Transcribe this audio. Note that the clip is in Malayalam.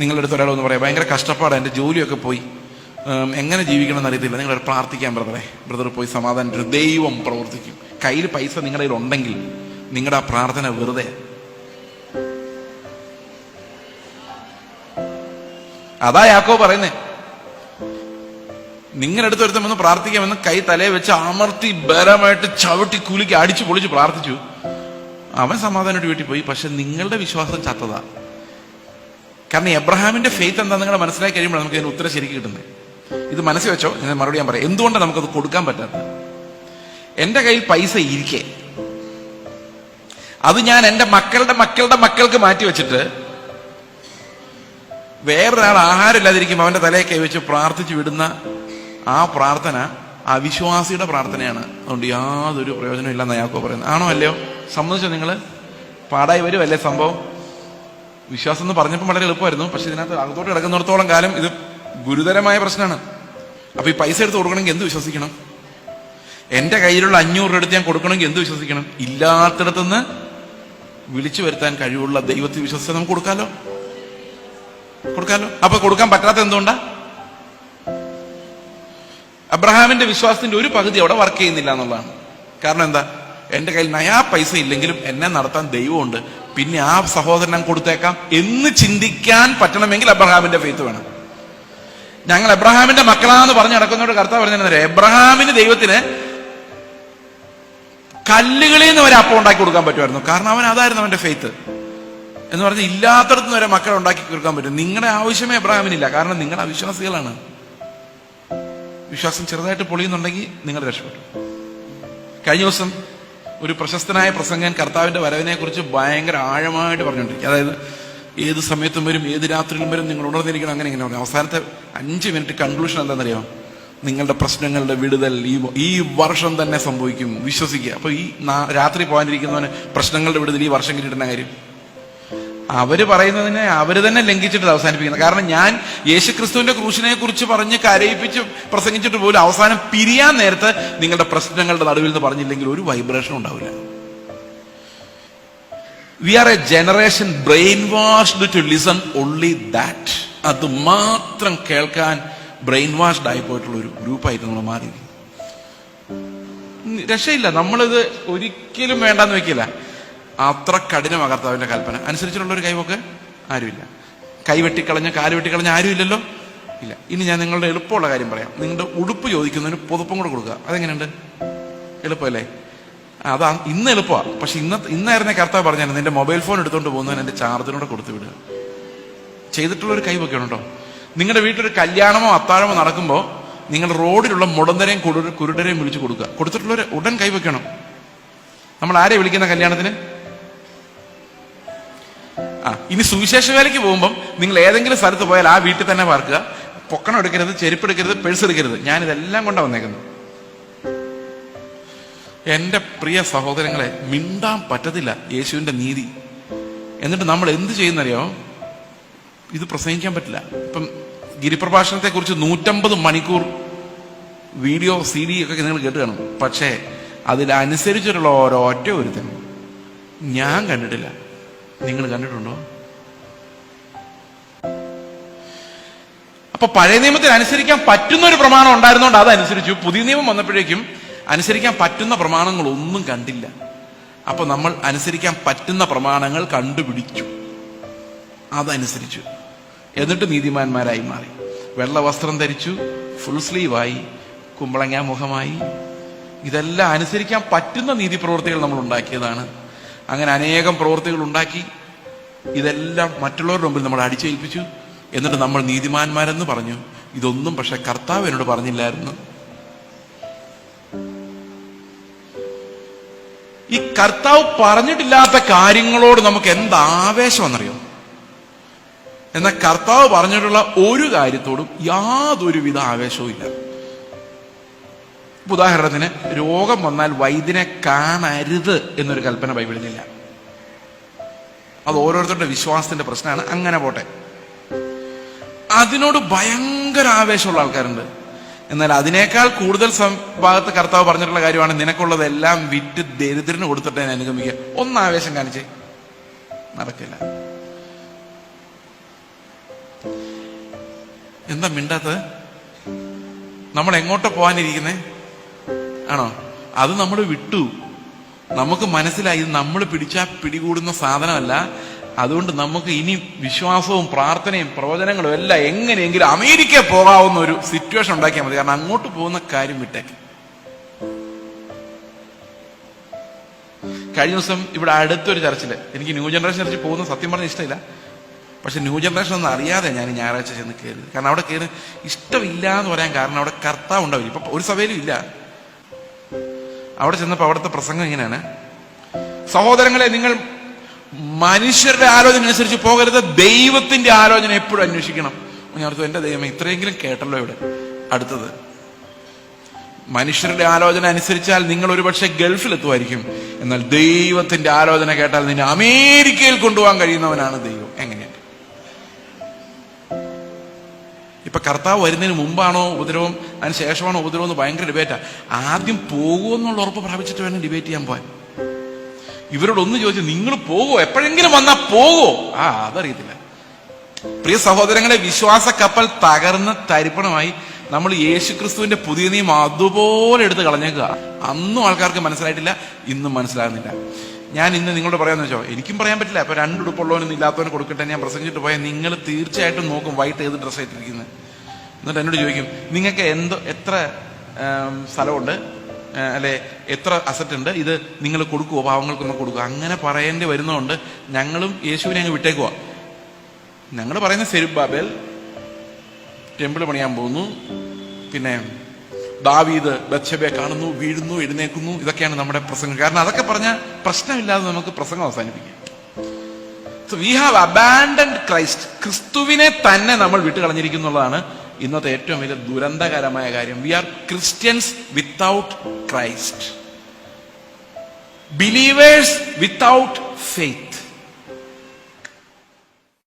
നിങ്ങളുടെ അടുത്ത് ഒരാളൊന്ന് പറയാം ഭയങ്കര കഷ്ടപ്പാടാണ് എന്റെ ജോലിയൊക്കെ പോയി. എങ്ങനെ ജീവിക്കണം എന്നറിയത്തില്ല. നിങ്ങൾ പ്രാർത്ഥിക്കാൻ ബ്രദറെ ബ്രദർ പോയി സമാധാനം ദൈവം പ്രവർത്തിക്കും. കയ്യിൽ പൈസ നിങ്ങളുടെ ഉണ്ടെങ്കിൽ നിങ്ങളുടെ ആ പ്രാർത്ഥന വെറുതെ. അതാ യാക്കോ പറയുന്നേ. നിങ്ങളടുത്ത് ഒരുത്തമെന്ന് പ്രാർത്ഥിക്കാമെന്ന് കൈ തലയെ വെച്ച് അമർത്തി ബലമായിട്ട് ചവിട്ടി കുലുക്കി അടിച്ചു പൊളിച്ച് പ്രാർത്ഥിച്ചു. അവൻ സമാധാനമായിട്ട് വീട്ടിൽ പോയി. പക്ഷെ നിങ്ങളുടെ വിശ്വാസം ചത്തതാ. കാരണം എബ്രഹാമിന്റെ ഫെയ്ത്ത് എന്താ നിങ്ങൾ മനസ്സിലാക്കി കഴിയുമ്പോൾ നമുക്ക് ഇതിന് ഉത്തരം ശരിക്കും കിട്ടുന്നത്. ഇത് മനസ്സിൽ വെച്ചോ? ഞാൻ മറുപടി ഞാൻ പറയാം. എന്തുകൊണ്ടാണ് നമുക്കത് കൊടുക്കാൻ പറ്റാത്തത്? എന്റെ കയ്യിൽ പൈസ ഇരിക്കെ. അത് ഞാൻ എന്റെ മക്കളുടെ മക്കളുടെ മക്കൾക്ക് മാറ്റി വെച്ചിട്ട് വേറൊരാൾ ആഹാരം ഇല്ലാതിരിക്കുമ്പോൾ അവന്റെ തലയെ കൈവച്ച് പ്രാർത്ഥിച്ചു വിടുന്ന ആ പ്രാർത്ഥന അവിശ്വാസിയുടെ പ്രാർത്ഥനയാണ്. അതുകൊണ്ട് യാതൊരു പ്രയോജനം ഇല്ലെന്ന് യാക്കോ പറയുന്നത്. ആണോ അല്ലയോ? സമ്മതിച്ചോ നിങ്ങൾ പാടായി വരുമല്ലേ സംഭവം? വിശ്വാസം എന്ന് പറഞ്ഞപ്പോൾ വളരെ എളുപ്പമായിരുന്നു. പക്ഷെ ഇതിനകത്ത് അകത്തോട്ട് കിടക്കുന്നിടത്തോളം കാലം ഇത് ഗുരുതരമായ പ്രശ്നമാണ്. അപ്പൊ ഈ പൈസ എടുത്ത് കൊടുക്കണമെങ്കിൽ എന്ത് വിശ്വസിക്കണം? എന്റെ കയ്യിലുള്ള അഞ്ഞൂറ് രൂപ എടുത്ത് ഞാൻ കൊടുക്കണമെങ്കിൽ എന്ത് വിശ്വസിക്കണം? ഇല്ലാത്തിടത്തുനിന്ന് വിളിച്ചു വരുത്താൻ കഴിവുള്ള ദൈവത്തിൽ വിശ്വസിച്ചാൽ നമുക്ക് കൊടുക്കാലോ? കൊടുക്കാലോ? അപ്പൊ കൊടുക്കാൻ പറ്റാത്ത എന്തുകൊണ്ടാ? അബ്രഹാമിന്റെ വിശ്വാസത്തിന്റെ ഒരു പകുതി അവിടെ വർക്ക് ചെയ്യുന്നില്ല എന്നുള്ളതാണ്. കാരണം എന്താ? എന്റെ കയ്യിൽ നയാ പൈസ ഇല്ലെങ്കിലും എന്നെ നടത്താൻ ദൈവമുണ്ട്. പിന്നെ ആ സഹോദരൻ കൊടുത്തേക്കാം എന്ന് ചിന്തിക്കാൻ പറ്റണമെങ്കിൽ അബ്രഹാമിന്റെ ഫെയ്ത്ത് വേണം. ഞങ്ങൾ അബ്രഹാമിന്റെ മക്കളാന്ന് പറഞ്ഞു നടക്കുന്നവരുടെ കർത്താവ് പറഞ്ഞാൽ എബ്രഹാമിന് ദൈവത്തിന് കല്ലുകളിൽ നിന്ന് വരെ അപ്പം ഉണ്ടാക്കി കൊടുക്കാൻ പറ്റുമായിരുന്നു. കാരണം അവൻ അതായിരുന്നു അവന്റെ ഫെയ്ത്ത് എന്ന് പറഞ്ഞാൽ ഇല്ലാത്തടത്ത് വരെ മക്കളെ ഉണ്ടാക്കി കൊടുക്കാൻ പറ്റും. നിങ്ങളുടെ ആവശ്യമേ എബ്രഹാമിനില്ല കാരണം നിങ്ങളുടെ അവിശ്വാസികളാണ്. വിശ്വാസം ചെറുതായിട്ട് പൊളിയുന്നുണ്ടെങ്കിൽ നിങ്ങൾ രക്ഷപ്പെട്ടു. കഴിഞ്ഞ ദിവസം ഒരു പ്രശസ്തനായ പ്രസംഗൻ കർത്താവിന്റെ വരവിനെ കുറിച്ച് ഭയങ്കര ആഴമായിട്ട് പറഞ്ഞുകൊണ്ടിരിക്കും അതായത് ഏത് സമയത്തും വരും ഏത് രാത്രിയിലും വരും നിങ്ങൾ ഉണർന്നിരിക്കണം അങ്ങനെ ഇങ്ങനെ പറഞ്ഞു. അവസാനത്തെ അഞ്ച് മിനിറ്റ് കൺക്ലൂഷൻ എന്താണെന്നറിയാം? നിങ്ങളുടെ പ്രശ്നങ്ങളുടെ വിടുതൽ ഈ ഈ വർഷം തന്നെ സംഭവിക്കും. വിശ്വസിക്കുക. അപ്പൊ ഈ രാത്രി പോകാനിരിക്കുന്നവന് പ്രശ്നങ്ങളുടെ വിടുതൽ ഈ വർഷം കിട്ടുന്ന കാര്യം. അവർ പറയുന്നതിനെ അവർ തന്നെ ലംഘിച്ചിട്ട് അവസാനിപ്പിക്കുന്നത്. കാരണം ഞാൻ യേശുക്രിസ്തുവിന്റെ ക്രൂശിനെ കുറിച്ച് പറഞ്ഞ് കരയിപ്പിച്ച് പ്രസംഗിച്ചിട്ട് പോലും അവസാനം പിരിയാൻ നേരത്തെ നിങ്ങളുടെ പ്രശ്നങ്ങളുടെ നടുവിൽ നിന്ന് പറഞ്ഞില്ലെങ്കിൽ ഒരു വൈബ്രേഷൻ ഉണ്ടാവില്ല. We are a generation brainwashed to listen only that. അത് മാത്രം കേൾക്കാൻ ബ്രെയിൻ വാഷ്ഡ് ആയി പോയിട്ടുള്ള ഒരു ഗ്രൂപ്പായിട്ട് നമ്മൾ മാറി രക്ഷയില്ല. നമ്മളിത് ഒരിക്കലും വേണ്ടെന്ന് വെക്കില്ല. അത്ര കഠിനമാ കർത്താവിന്റെ കൽപ്പന. അനുസരിച്ചിട്ടുള്ള ഒരു കൈവൊക്കെ? ആരുമില്ല. കൈ വെട്ടിക്കളഞ്ഞ കാൽ വെട്ടിക്കളഞ്ഞ ആരുമില്ലല്ലോ? ഇല്ല. ഇനി ഞാൻ നിങ്ങളുടെ എളുപ്പമുള്ള കാര്യം പറയാം. നിങ്ങളുടെ ഉടുപ്പ് ചോദിക്കുന്നതിന് പുതുപ്പും കൂടെ കൊടുക്കുക. അതെങ്ങനെയുണ്ട്? എളുപ്പമല്ലേ? അതാ ഇന്ന് എളുപ്പമാണ് പക്ഷെ ഇന്ന് ഇന്നായിരുന്നേ കർത്താവ് പറഞ്ഞാൽ നിന്റെ മൊബൈൽ ഫോൺ എടുത്തുകൊണ്ട് പോകുന്നതിന് എന്റെ ചാർജിനോടെ കൊടുത്തു വിടുക. ചെയ്തിട്ടുള്ള ഒരു കൈവൊക്കെ ഉണ്ടോ നിങ്ങളുടെ വീട്ടിലൊരു കല്യാണമോ അത്താഴമോ നടക്കുമ്പോൾ നിങ്ങൾ റോഡിലുള്ള മുടന്തരെയും കുരു- കുരുടരെയും വിളിച്ചു കൊടുക്കുക. കൊടുത്തിട്ടുള്ളവർ ഉടൻ കൈവയ്ക്കണം നമ്മൾ ആരെ വിളിക്കുന്ന കല്യാണത്തിന്? ആ ഇനി സുവിശേഷ വേലയ്ക്ക് പോകുമ്പോൾ നിങ്ങൾ ഏതെങ്കിലും സ്ഥലത്ത് പോയാൽ ആ വീട്ടിൽ തന്നെ പാർക്കുക. പൊക്കണം എടുക്കരുത് ചെരുപ്പ് എടുക്കരുത് പേഴ്സ് എടുക്കരുത്. ഞാൻ ഇതെല്ലാം കൊണ്ടാണ് വന്നേക്കുന്നത്. എന്റെ പ്രിയ സഹോദരങ്ങളെ മിണ്ടാൻ പറ്റത്തില്ല യേശുവിന്റെ നീതി. എന്നിട്ട് നമ്മൾ എന്ത് ചെയ്യുന്നറിയോ? ഇത് പ്രസംഗിക്കാൻ പറ്റില്ല. ഇപ്പം ഗിരിപ്രഭാഷണത്തെ കുറിച്ച് നൂറ്റമ്പത് മണിക്കൂർ വീഡിയോ സി ഡി ഒക്കെ നിങ്ങൾ കേട്ട് കാണും. പക്ഷേ അതിലനുസരിച്ചിട്ടുള്ള ഓരോ ഒറ്റ ഒരുത്തൻ. ഞാൻ കണ്ടിട്ടില്ല. നിങ്ങൾ കണ്ടിട്ടുണ്ടോ? അപ്പൊ പഴയ നിയമത്തിൽ അനുസരിക്കാൻ പറ്റുന്ന ഒരു പ്രമാണം ഉണ്ടായിരുന്നോണ്ട് അതനുസരിച്ചു. പുതിയ നിയമം വന്നപ്പോഴേക്കും അനുസരിക്കാൻ പറ്റുന്ന പ്രമാണങ്ങൾ ഒന്നും കണ്ടില്ല. അപ്പൊ നമ്മൾ അനുസരിക്കാൻ പറ്റുന്ന പ്രമാണങ്ങൾ കണ്ടുപിടിച്ചു. അതനുസരിച്ചു. എന്നിട്ട് നീതിമാന്മാരായി മാറി. വെള്ള വസ്ത്രം ധരിച്ചു ഫുൾ സ്ലീവായി കുമ്പളങ്ങ മുഖമായി ഇതെല്ലാം അനുസരിക്കാൻ പറ്റുന്ന നീതി പ്രവർത്തികൾ നമ്മൾ ഉണ്ടാക്കിയതാണ്. അങ്ങനെ അനേകം പ്രവൃത്തികൾ ഉണ്ടാക്കി. ഇതെല്ലാം മറ്റുള്ളവരുടെ മുമ്പിൽ നമ്മൾ അടിച്ചേൽപ്പിച്ചു. എന്നിട്ട് നമ്മൾ നീതിമാന്മാരെന്ന് പറഞ്ഞു. ഇതൊന്നും പക്ഷെ കർത്താവ് എന്നോട് പറഞ്ഞില്ലായിരുന്നു. ഈ കർത്താവ് പറഞ്ഞിട്ടില്ലാത്ത കാര്യങ്ങളോട് നമുക്ക് എന്ത് ആവേശമെന്നറിയോ എന്നാൽ കർത്താവ് പറഞ്ഞിട്ടുള്ള ഒരു കാര്യത്തോടും യാതൊരുവിധ ആവേശവും ഇല്ല ഉദാഹരണത്തിന് രോഗം വന്നാൽ വൈദ്യനെ കാണരുത് എന്നൊരു കൽപ്പന ബൈബിളിനില്ല അത് ഓരോരുത്തരുടെ വിശ്വാസത്തിന്റെ പ്രശ്നമാണ്. അങ്ങനെ പോട്ടെ. അതിനോട് ഭയങ്കര ആവേശമുള്ള ആൾക്കാരുണ്ട്. എന്നാൽ അതിനേക്കാൾ കൂടുതൽ ഭാഗത്ത് കർത്താവ് പറഞ്ഞിട്ടുള്ള കാര്യമാണ് നിനക്കുള്ളതെല്ലാം വിറ്റ് ദരിദ്രന് കൊടുത്തിട്ട് ഞാൻ അനുഗമിക്കുക. ഒന്ന് ആവേശം കാണിച്ചേ. നടക്കില്ല. എന്താ മിണ്ടാത്തത്? നമ്മൾ എങ്ങോട്ട് പോകാനിരിക്കുന്നേ? ആണോ? അത് നമ്മൾ വിട്ടു. നമുക്ക് മനസ്സിലായി നമ്മൾ പിടിച്ചാൽ പിടികൂടുന്ന സാധനമല്ല. അതുകൊണ്ട് നമുക്ക് ഇനി വിശ്വാസവും പ്രാർത്ഥനയും പ്രവചനങ്ങളും എല്ലാം എങ്ങനെയെങ്കിലും അമേരിക്ക പോകാവുന്ന ഒരു സിറ്റുവേഷൻ ഉണ്ടാക്കിയാൽ മതി. കാരണം അങ്ങോട്ട് പോകുന്ന കാര്യം വിട്ടേക്ക്. കഴിഞ്ഞ ദിവസം ഇവിടെ അടുത്തൊരു ചർച്ചിൽ എനിക്ക് ന്യൂ ജനറേഷൻ ചർച്ചിൽ പോകുന്ന സത്യം പറഞ്ഞ ഇഷ്ടമില്ല. പക്ഷെ ന്യൂ ജനറേഷൻ ഒന്നും അറിയാതെ ഞാൻ ഞായറാഴ്ച ചെന്ന് കയറി കാരണം അവിടെ കയറി ഇഷ്ടമില്ല എന്ന് പറയാൻ കാരണം അവിടെ കർത്താവ് ഉണ്ടാവില്ല. ഇപ്പൊ ഒരു സഭയിലും ഇല്ല. അവിടെ ചെന്നപ്പോ അവിടുത്തെ പ്രസംഗം ഇങ്ങനെയാണ്. സഹോദരങ്ങളെ നിങ്ങൾ മനുഷ്യരുടെ ആലോചന അനുസരിച്ച് പോകരുത്. ദൈവത്തിന്റെ ആലോചന എപ്പോഴും അന്വേഷിക്കണം. ഞാൻ അർത്ഥം എന്റെ ദൈവം ഇത്രയെങ്കിലും കേട്ടല്ലോ ഇവിടെ. അടുത്തത് മനുഷ്യരുടെ ആലോചന അനുസരിച്ചാൽ നിങ്ങൾ ഒരുപക്ഷെ ഗൾഫിലെത്തുമായിരിക്കും. എന്നാൽ ദൈവത്തിന്റെ ആലോചന കേട്ടാൽ നിന്നെ അമേരിക്കയിൽ കൊണ്ടുപോകാൻ കഴിയുന്നവനാണ് ദൈവം. ഇപ്പൊ കർത്താവ് വരുന്നതിന് മുമ്പാണോ ഉപദ്രവം അതിന് ശേഷമാണോ ഉപദ്രവം എന്ന് ഭയങ്കര ഡിബേറ്റാ ആദ്യം പോകുമെന്നുള്ള ഉറപ്പ് പ്രാപിച്ചിട്ട് വേണം ഡിബേറ്റ് ചെയ്യാൻ പോകാൻ ഇവരോട് ഒന്ന് ചോദിച്ചു നിങ്ങൾ പോകോ എപ്പോഴെങ്കിലും വന്നാ പോകോ ആ അതറിയത്തില്ല. പ്രിയ സഹോദരങ്ങളെ വിശ്വാസ കപ്പൽ തകർന്ന തരിപ്പണമായി നമ്മൾ യേശു ക്രിസ്തുവിന്റെ പുതിയ നിയമം അതുപോലെ എടുത്ത് കളഞ്ഞേക്കുക. അന്നും ആൾക്കാർക്ക് മനസ്സിലായിട്ടില്ല ഇന്നും മനസ്സിലാകുന്നില്ല. ഞാൻ ഇന്ന് നിങ്ങളോട് പറയാന്ന് വെച്ചോ എനിക്കും പറയാൻ പറ്റില്ല. അപ്പൊ രണ്ട് ഉടുപ്പുള്ളവനും ഇല്ലാത്തവനും കൊടുക്കട്ടെ ഞാൻ പ്രസംഗിച്ചിട്ട് പോയാൽ നിങ്ങൾ തീർച്ചയായിട്ടും നോക്കും വൈകിട്ട് ഏത് ഡ്രസ്സ് ആയിട്ടിരിക്കുന്നത് എന്നിട്ട് എന്നോട് ചോദിക്കും നിങ്ങൾക്ക് എന്തോ എത്ര സ്ഥലമുണ്ട്? അല്ലെ എത്ര അസറ്റ് ഉണ്ട്? ഇത് നിങ്ങൾ കൊടുക്കുവോ? പാവങ്ങൾക്കൊന്നും കൊടുക്കുക അങ്ങനെ പറയേണ്ടി വരുന്നതുകൊണ്ട് ഞങ്ങളും യേശുവിനെ അങ്ങ് വിട്ടേക്കുവാ. ഞങ്ങൾ പറയുന്ന സെരുബാബേൽ ടെമ്പിൾ പണിയാൻ പോകുന്നു. പിന്നെ ദാവീദ് ബച്ചബെ കാണുന്നു വീഴുന്നു എഴുന്നേക്കുന്നു ഇതൊക്കെയാണ് നമ്മുടെ പ്രസംഗം. കാരണം അതൊക്കെ പറഞ്ഞാൽ പ്രശ്നമില്ലാതെ നമുക്ക് പ്രസംഗം അവസാനിപ്പിക്കാം. So we have abandoned Christ ക്രിസ്തുവിനെ തന്നെ നമ്മൾ വിട്ടു കളഞ്ഞിരിക്കുന്നുള്ളതാണ് ഇന്നത്തെ ഏറ്റവും വലിയ ദുരന്തകരമായ കാര്യം. We are Christians without Christ believers without faith